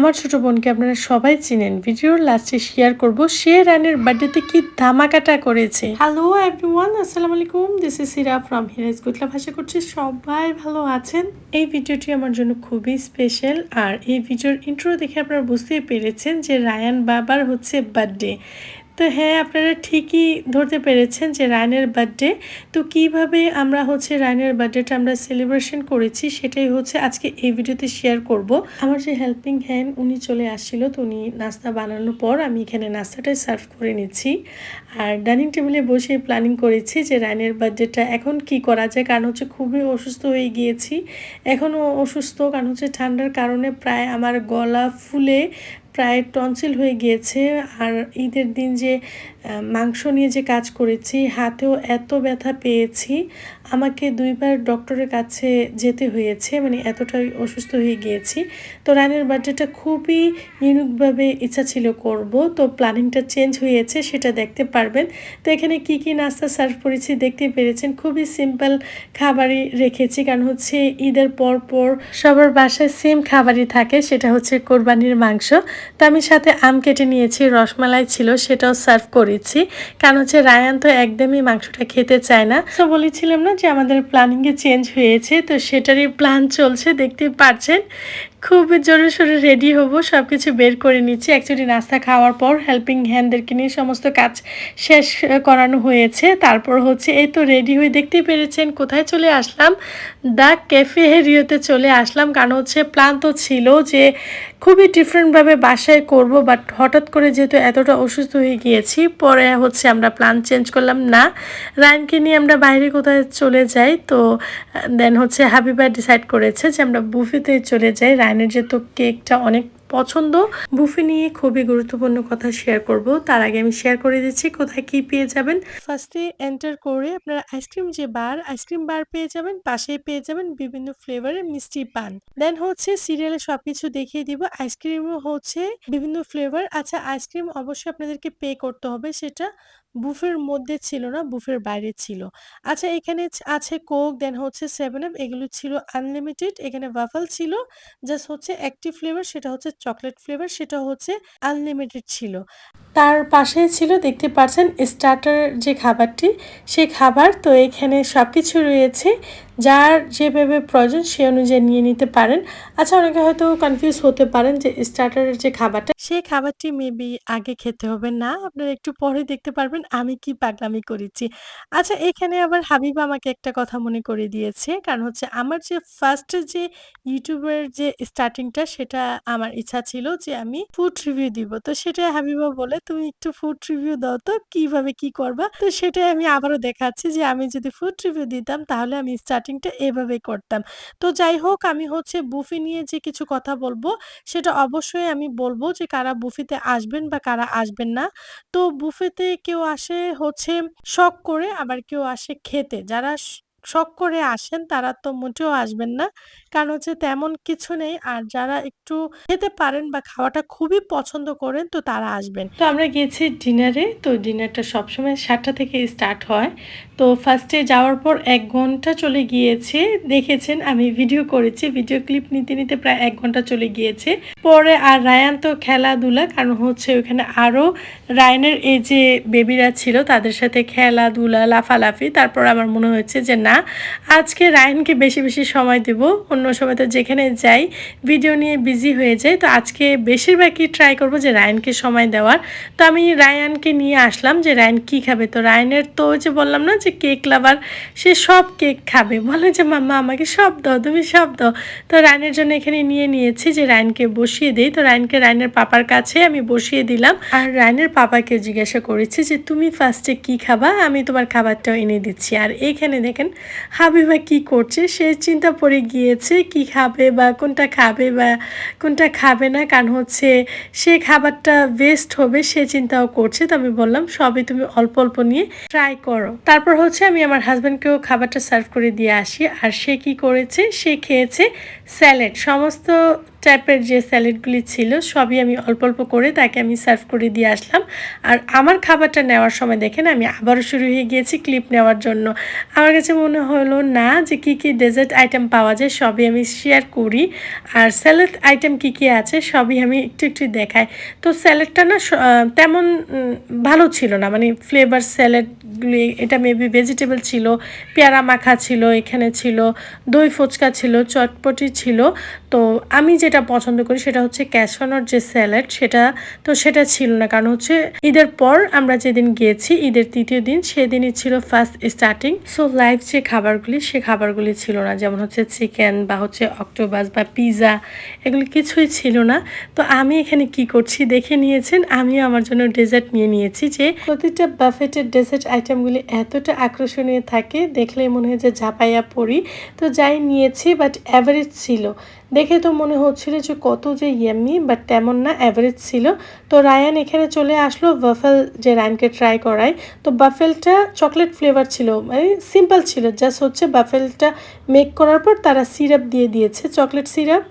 আমার ছোট বোনকে আপনারা সবাই চিনেন। ভিডিওর লাস্টে শেয়ার করব সে রানের বার্থডেতে কি ধামাকাটা করেছে। হ্যালো এভরিওয়ান আসসালামু আলাইকুম। দিস ইজ সিরা ফ্রম হিরাজ গুতলা ভাষা করছি সবাই ভালো আছেন। এই ভিডিওটি আমার জন্য খুবই স্পেশাল আর এই ভিডিওর ইন্ট্রো দেখে আপনারা বুঝতেই পেরেছেন যে রায়ান বাবার হচ্ছে বার্থডে তো হ্যাঁ আপনারা ঠিকই ধরতে পেরেছেন যে রায়নের বার্থডে তো কীভাবে আমরা হচ্ছে রায়নের বার্থডেটা আমরা সেলিব্রেশন করেছি সেটাই হচ্ছে আজকে এই ভিডিওতে শেয়ার করব। আমার যে হেল্পিং হ্যান্ড উনি চলে আসছিল, তো উনি নাস্তা বানানোর পর আমি এখানে নাস্তাটাই সার্ভ করে নিচ্ছি। আর ডাইনিং টেবিলে বসে প্ল্যানিং করেছি যে রায়নের বার্থডেটা এখন কি করা যায়, কারণ হচ্ছে খুবই অসুস্থ হয়ে গিয়েছি। এখনও অসুস্থ, কারণ হচ্ছে ঠান্ডার কারণে প্রায় আমার গলা ফুলে প্রায় টনসিল হয়ে গিয়েছে আর ঈদের দিন যে মাংস নিয়ে যে কাজ করেছি, হাতেও এত ব্যথা পেয়েছি। আমাকে দুইবার ডক্টরের কাছে যেতে হয়েছে মানে এতটাই অসুস্থ হয়ে গিয়েছি। তো রানের বার্থডেটা খুবই ইউনিকভাবে ইচ্ছা ছিল করব, তো প্ল্যানিংটা চেঞ্জ হয়েছে, সেটা দেখতে পারবেন। তো এখানে কি কি নাস্তা সার্ভ করেছি দেখতে পেরেছেন, খুবই সিম্পল খাবারই রেখেছি। কারণ হচ্ছে ঈদের পর পর সবার বাসায় সেম খাবারই থাকে, সেটা হচ্ছে কোরবানির মাংস। তো আমি সাথে আম কেটে নিয়েছি, রসমালাই ছিল, সেটাও সার্ভ করেছি। কারণ হচ্ছে রায়ান তো একদমই মাংসটা খেতে চায় না। তো বলেছিলাম না যে আমাদের প্ল্যানিংয়ে চেঞ্জ হয়েছে, তো সেটারই প্ল্যান চলছে, দেখতে পাচ্ছেন খুব জোরে সোরে রেডি হব সব কিছু বের করে নিচ্ছি। অ্যাকচুয়ালি নাস্তা খাওয়ার পর হেল্পিং হ্যান্ডদেরকে নিয়ে সমস্ত কাজ শেষ করানো হয়েছে। তারপর হচ্ছে এই তো রেডি হয়ে দেখতেই পেরেছেন, কোথায় চলে আসলাম? দ্য ক্যাফে হেরিওতে চলে আসলাম। কারণ হচ্ছে প্ল্যান তো ছিল যে খুবই ডিফারেন্টভাবে বাসায় করব বাট হঠাৎ করে যেহেতু এতটা অসুস্থ হয়ে গিয়েছি, পরে হচ্ছে আমরা প্ল্যান চেঞ্জ করলাম। না, রায়নকে নিয়ে আমরা বাইরে কোথায় চলে যাই? তো দেন হচ্ছে হাবিবা ডিসাইড করেছে যে আমরা বুফেতে চলে যাই। রায়নের যেহেতু কেকটা অনেক পছন্দ, বুফে নিয়ে খুবই গুরুত্বপূর্ণ কথা শেয়ার করব। তার আগে আমি শেয়ার করে দিচ্ছি কোথায় কি পেয়ে যাবেন। ফার্স্টে এন্টার করে আপনারা আইসক্রিম যে বার আইসক্রিম বার পেয়ে যাবেন পাশে পেয়ে যাবেন বিভিন্ন ফ্লেভারের মিষ্টি পান। দেন হচ্ছে সিরিয়ালে সবকিছু দেখিয়ে দিব। আইসক্রিমও হচ্ছে বিভিন্ন ফ্লেভার আচ্ছা আইসক্রিম অবশ্যই আপনাদেরকে পে করতে হবে সেটা বুফের মধ্যে ছিল না, বুফের বাইরে ছিল। আচ্ছা এখানে আছে কোক দেন হচ্ছে সেভেন আপ এগুলো ছিল আনলিমিটেড এখানে ওয়াফল ছিল জাস্ট হচ্ছে একটি ফ্লেভার সেটা হচ্ছে চকলেট ফ্লেভার সেটা হচ্ছে আনলিমিটেড ছিল। তার পাশে ছিল, দেখতে পাচ্ছেন স্টার্টার যে খাবারটি, সেই খাবার। তো এখানে সব কিছু রয়েছে, যার যেভাবে প্রয়োজন সে অনুযায়ী নিয়ে নিতে পারেন। আচ্ছা অনেকে হয়তো কনফিউজ হতে পারেন যে স্টার্টারের যে খাবারটা, সেই খাবারটি মেবি আগে খেতে হবে না। আপনারা একটু পরে দেখতে পারবেন আমি কি পাগলামি করেছি। আচ্ছা এখানে আবার হাবিব আমাকে একটা কথা মনে করে দিয়েছে, কারণ হচ্ছে আমার যে ফার্স্ট যে ইউটিউবের যে স্টার্টিংটা সেটা আমার ইচ্ছা ছিল যে আমি ফুড রিভিউ দিব। তো সেটা হাবিবা বলে তুমি একটু ফুড রিভিউ দাও তো, কীভাবে কি করবা? তো সেটাই আমি আবারও দেখাচ্ছি যে আমি যদি ফুড রিভিউ দিতাম তাহলে আমি স্টার্টিংটা এভাবেই করতাম। তো যাই হোক, আমি হচ্ছে বুফি নিয়ে যে কিছু কথা বলব, সেটা অবশ্যই আমি বলব যে কারা বুফিতে আসবেন বা কারা আসবেন না। তো বুফেতে কেউ আসে হচ্ছে শখ করে, আবার কেউ আসে খেতে। যারা শখ করে আসেন, তারা তো মোটেও আসবেন না। কারণ হচ্ছে তেমন কিছু নেই। আর যারা একটু খেতে পারেন বা খাওয়াটা খুবই পছন্দ করেন, তো তারা আসবেন। তো আমরা গেছি ডিনারে। তো ডিনারটা সবসময় সাতটা থেকে স্টার্ট হয়। তো ফার্স্টে যাওয়ার পর এক ঘণ্টা চলে গিয়েছে। দেখেছেন, আমি ভিডিও করেছি। ভিডিও ক্লিপ নিতে নিতে প্রায় এক ঘণ্টা চলে গিয়েছে। পরে আর রায়ান তো খেলাধুলা। কারণ হচ্ছে ওখানে আরও রায়ানের এই যে বেবিরা ছিল, তাদের সাথে খেলাধুলা, লাফালাফি। তারপর আমার মনে হয়েছে যে, না আজকে রায়ানকে বেশি বেশি সময় দেব। অন্য সময় তো যেখানে যাই ভিডিও নিয়ে বিজি হয়ে যাই। তো আজকে বেশিরভাগই ট্রাই করব যে রায়ানকে সময় দেওয়ার। তো আমি রায়ানকে নিয়ে আসলাম যে, রায়ান, কি খাবে? তো রায়ানের তো যে বললাম না যে কেক লাভার সে সব কেক খাবে। বলে যে, মাম্মা, আমাকে সব দাও, তুমি সব দাও। তো রায়নের জন্য এখানে নিয়ে নিয়েছি যে, রায়নকে বসিয়ে দিই। তো রায়নকে রায়নের পাপার কাছে আমি বসিয়ে দিলাম। আর রায়নের পাপাকে জিজ্ঞাসা করেছি যে, তুমি ফার্স্টে কি খাবা? আমি তোমার খাবারটাও এনে দিচ্ছি। আর এইখানে দেখেন হাবিবা কি করছে? সে চিন্তা পড়ে গিয়েছে কি খাবে বা কোনটা খাবে বা কোনটা খাবে না। কারণ হচ্ছে সে খাবারটা ওয়েস্ট হবে, সে চিন্তাও করছে। তো আমি বললাম, সবই তুমি অল্প অল্প নিয়ে ট্রাই করো। তারপর হচ্ছে আমি আমার হাজব্যান্ডকেও খাবারটা সার্ভ করে দিয়ে আসি। আর সে কি করেছে? সে খেয়েছে স্যালাড সমস্ত টাইপের যে স্যালাডগুলি ছিল, সবই আমি অল্প অল্প করে তাকে আমি সার্ভ করে দিয়ে আসলাম। আর আমার খাবারটা নেওয়ার সময় দেখেন, আমি আবারও শুরু হয়ে গিয়েছি ক্লিপ নেওয়ার জন্য। আমার কাছে মনে হলো না যে কী কী ডেজার্ট আইটেম পাওয়া যায়, সবই আমি শেয়ার করি। আর স্যালাড আইটেম কী কী আছে, সবই আমি একটু একটু দেখাই। তো স্যালাডটা না তেমন ভালো ছিল না। মানে ফ্লেভার স্যালাডগুলি এটা মেবি ভেজিটেবল ছিল, পেয়ারা মাখা ছিল, এখানে ছিল, দই ফুচকা ছিল, চটপটি ছিল। তো আমি যেটা পছন্দ করি সেটা হচ্ছে ক্যাশনার যে স্যালাড, সেটা তো সেটা ছিল না। কারণ হচ্ছে ঈদের পর আমরা যেদিন গিয়েছি, ঈদের তৃতীয় দিন, সেদিনই ছিল ফার্স্ট স্টার্টিং সো লাইভ যে খাবারগুলি, সে খাবারগুলি ছিল না। যেমন হচ্ছে চিকেন বা হচ্ছে অক্টোবাস বা পিৎজা এগুলি কিছুই ছিল না। তো আমি এখানে কি করছি, দেখে নিয়েছেন। আমি আমার জন্য ডেজার্ট নিয়ে নিয়েছি যে প্রতিটা বাফেটের ডেজার্ট আইটেমগুলি এতটা আকর্ষণীয় থাকে দেখলে মনে হয় যে ঝাপাইয়া পড়ি। তো যাই নিয়েছি বাট অ্যাভারেজ ছিল। দেখে তো মনে হচ্ছিল যে কত যে ইয়ামি বাট তেমন না অ্যাভারেজ ছিল। তো রায়ান এখানে চলে আসলো বাফেল যে রায়ানকে ট্রাই করায়। তো বাফেলটা চকলেট ফ্লেভার ছিল মানে সিম্পল ছিল জাস্ট হচ্ছে বাফেলটা মেক করার পর তারা সিরাপ দিয়ে দিয়েছে চকলেট সিরাপ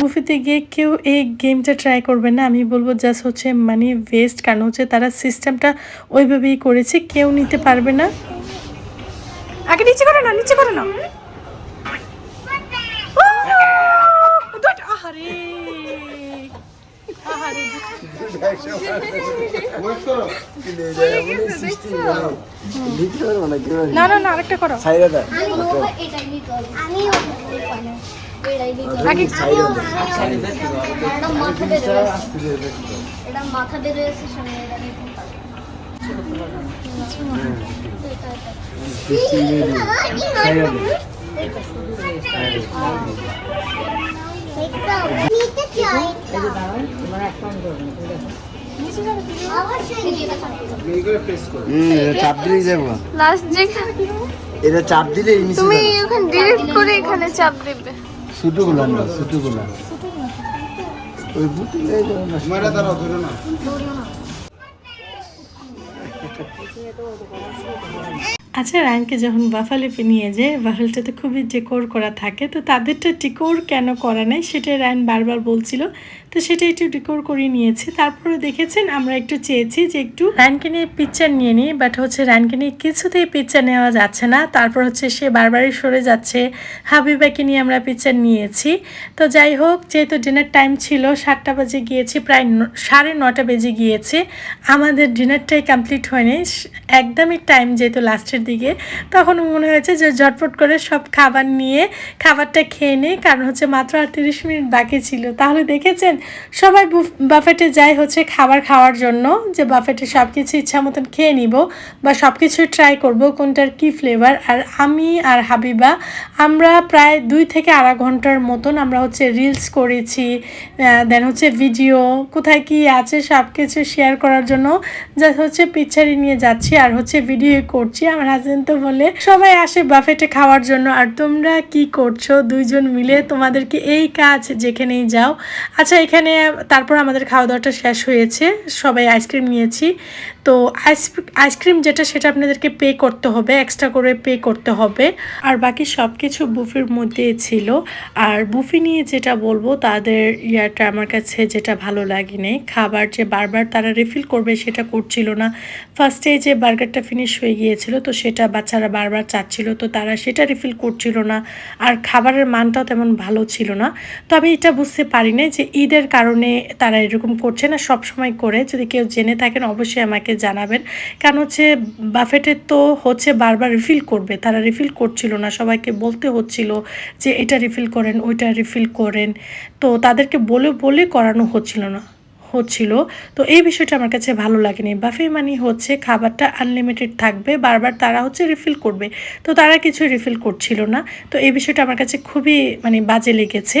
মুভিতে গিয়ে কেউ এই গেমটা ট্রাই করবে না, আমি বলব জাস্ট হচ্ছে মানি ওয়েস্ট কারণ হচ্ছে তারা সিস্টেমটা ওইভাবেই করেছে, কেউ নিতে পারবে না। আগে নিচে করো না নিচে করো না। আহারে। আহারে না না না আরেকটা করো। আগে মাথা বেরোয়েছে সামনে হুম এটা চাপ দিলেই যাব লাস্ট যেখানে এটা চাপ দিলে তুমি ওখানে ডিলিট করে এখানে চাপ দেবে। ছোটগুলো না ছোটগুলো ওই বুটিলে যাবে না। আচ্ছা রায়নকে যখন বাফালিপে নিয়ে যায়, বাফালটাতে খুবই ডেকোর করা থাকে, তো তাদেরটা টিকোর কেন করা নেই? সেটাই রায়ন বারবার বলছিল। তো সেটা একটু ডেকোর করে নিয়েছে। তারপরে দেখেছেন আমরা একটু চেয়েছি যে একটু রায়নকে পিকচার নিয়ে নিই বাট হচ্ছে রায়নকে কিছুতেই পিকচার নেওয়া যাচ্ছে না। তারপর হচ্ছে সে বারবারই সরে যাচ্ছে। হাবিবাকে নিয়ে আমরা পিকচার নিয়েছি। তো যাই হোক, যেহেতু ডিনার টাইম ছিল, সাতটা বাজে গিয়েছি, প্রায় সাড়ে নটা বেজে গিয়েছে। আমাদের ডিনারটাই কমপ্লিট হয়নি। একদমই টাইম যেহেতু লাস্টের দিকে, তখন মনে হয়েছে যে ঝটপট করে সব খাবার নিয়ে, খাবারটা খেয়ে নিই। কারণ হচ্ছে মাত্র আর তিরিশ মিনিট বাকি ছিল। তাহলে দেখেছেন সবাই বুফ- বাফেটে যায় হচ্ছে খাবার খাওয়ার জন্য, যে বাফেটে সব কিছু ইচ্ছা মতন খেয়ে নিব বা সব কিছু ট্রাই করব কোনটার কি ফ্লেভার আর আমি আর হাবিবা, আমরা প্রায় দুই থেকে আড়াই ঘণ্টার মতন আমরা হচ্ছে রিলস করেছি দেন হচ্ছে ভিডিও কোথায় কি আছে সব কিছু শেয়ার করার জন্য যা হচ্ছে পিকচারই নিয়ে যাচ্ছি আর হচ্ছে ভিডিও করছি। আমার হাজবেন্ড তো বলে, সবাই আসে বাফেটে খাওয়ার জন্য, আর তোমরা কি করছ দুইজন মিলে? তোমাদেরকে এই কাজ যেখানেই যাও? আচ্ছা এখানে তারপর আমাদের খাওয়া দাওয়াটা শেষ হয়েছে। সবাই আইসক্রিম নিয়েছি। তো আইস আইসক্রিম যেটা সেটা আপনাদেরকে পে করতে হবে এক্সট্রা করে পে করতে হবে। আর বাকি সব কিছু বুফির মধ্যে ছিল। আর বুফি নিয়ে যেটা বলব, তাদের ইয়াটা আমার কাছে যেটা ভালো লাগেনি। খাবার যে বারবার তারা রিফিল করবে সেটা করছিল না। ফার্স্টে যে বার্গারটা ফিনিশ হয়ে গিয়েছিল, তো সেটা বাচ্চারা বারবার চাচ্ছিল, তো তারা সেটা রিফিল করছিল না। আর খাবারের মানটাও তেমন ভালো ছিল না। তো আমি এটা বুঝতে পারি না যে ঈদের কারণে তারা এরকম করছে না সব সময় করে। যদি কেউ জেনে থাকেন, অবশ্যই আমাকে জানাবেন। কারণ হচ্ছে বাফেটের তো হচ্ছে বারবার রিফিল করবে। তারা রিফিল করছিল না, সবাইকে বলতে হচ্ছিল যে এটা রিফিল করেন, ওইটা রিফিল করেন। তো তাদেরকে বলে বলে করানো হচ্ছিল না। হচ্ছিল। তো এই বিষয়টা আমার কাছে ভালো লাগেনি। বাফে মানি হচ্ছে খাবারটা আনলিমিটেড থাকবে, বারবার তারা হচ্ছে রিফিল করবে। তো তারা কিছু রিফিল করছিল না। তো এই বিষয়টা আমার কাছে খুবই মানে বাজে লেগেছে।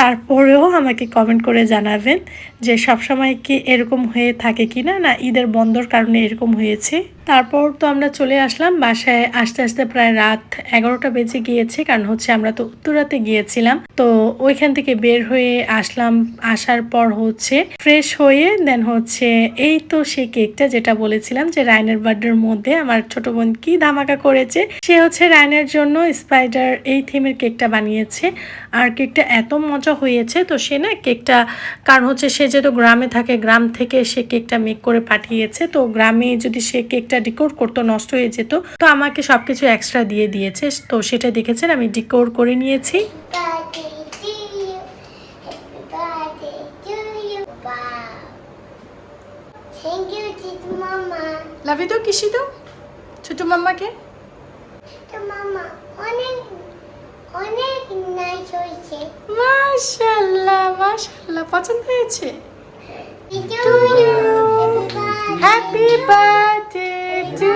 তারপরেও আমাকে কমেন্ট করে জানাবেন যে সবসময় কি এরকম হয়ে থাকে কি না না ঈদের বন্ধর কারণে এরকম হয়েছে। তারপর তো আমরা চলে আসলাম বাসায়। আস্তে আস্তে প্রায় রাত এগারোটা বেজে গিয়েছে, কারণ হচ্ছে আমরা তো উত্তরাতে গিয়েছিলাম। তো ওইখান থেকে বের হয়ে আসলাম। আসার পর হচ্ছে ফ্রেশ হয়ে দেন হচ্ছে এই তো সেই কেকটা যেটা বলেছিলাম যে রায়নের বার্থডের মধ্যে আমার ছোট বোন কি ধামাকা করেছে। সে হচ্ছে রায়নের জন্য স্পাইডার এই থিমের কেকটা বানিয়েছে। আর কেকটা এত মজা হয়েছে তো সে না কেকটা কারণ হচ্ছে সে যেহেতু গ্রামে থাকে, গ্রাম থেকে সে কেকটা মেক করে পাঠিয়েছে। তো গ্রামে যদি সে কেকটা ডিকোর করতো, নষ্ট হয়ে যেত, তো আমাকে সবকিছু এক্সট্রা দিয়ে দিয়েছে। তো সেটা দেখেছেন আমি ডিকোর করে নিয়েছি। লাভি তো কিসি তো ছোট মাম্মাকে Mama, অনেক অনেক নাইস হয়েছে। মাশাআল্লাহ মাশাআল্লাহ পছন্দ হয়েছে. Happy birthday to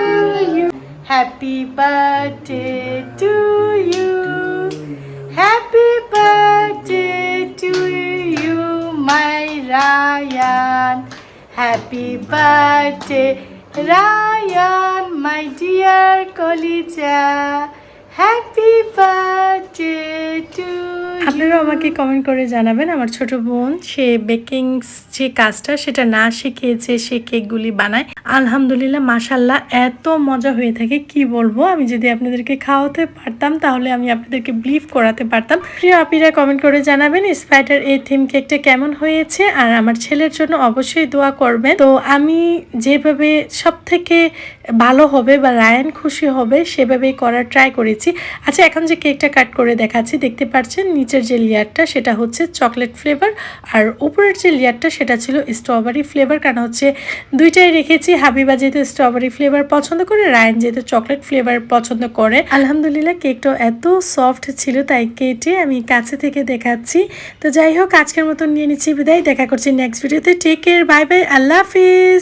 you happy birthday to you happy birthday to you my Rayan happy birthday Rayan my dear কলিজা হ্যাপি বার্থডে টু আপনারাও আমাকে কমেন্ট করে জানাবেন। আমার ছোট বোন, সে বেকিং যে কাজটা, সেটা না শিখিয়েছে, সে কেকগুলি বানায়। আলহামদুলিল্লাহ মাসাল্লাহ এত মজা হয়ে থাকে, কি বলব? আমি যদি আপনাদেরকে খাওয়াতে পারতাম, তাহলে আমি আপনাদেরকে ব্লিভ করাতে পারতাম। প্রিয় আপিরা কমেন্ট করে জানাবেন স্পাইডার এই থিম কেকটা কেমন হয়েছে? আর আমার ছেলের জন্য অবশ্যই দোয়া করবেন। তো আমি যেভাবে সব থেকে ভালো হবে বা রায়ান খুশি হবে, সেভাবেই করার ট্রাই করেছি। আচ্ছা এখন যে কেকটা কাট করে দেখাচ্ছি, দেখতে পাচ্ছেন নিচের যে লেয়ারটা সেটা হচ্ছে চকলেট ফ্লেভার আর উপরের যে লেয়ারটা সেটা ছিল স্ট্রবেরি ফ্লেভার কারণ হচ্ছে দুইটাই রেখেছি। হাবিবা যেহেতু স্ট্রবেরি ফ্লেভার পছন্দ করে, রায়ান যেহেতু চকলেট ফ্লেভার পছন্দ করে। আলহামদুলিল্লাহ কেকটা এত সফট ছিল, তাই কেটে আমি কাছে থেকে দেখাচ্ছি। তো যাই হোক, আজকের মতন নিয়ে নিচ্ছি বিদায়। দেখা করছি নেক্সট ভিডিওতে টেক কেয়ার বাই বাই আল্লাহ হাফিজ।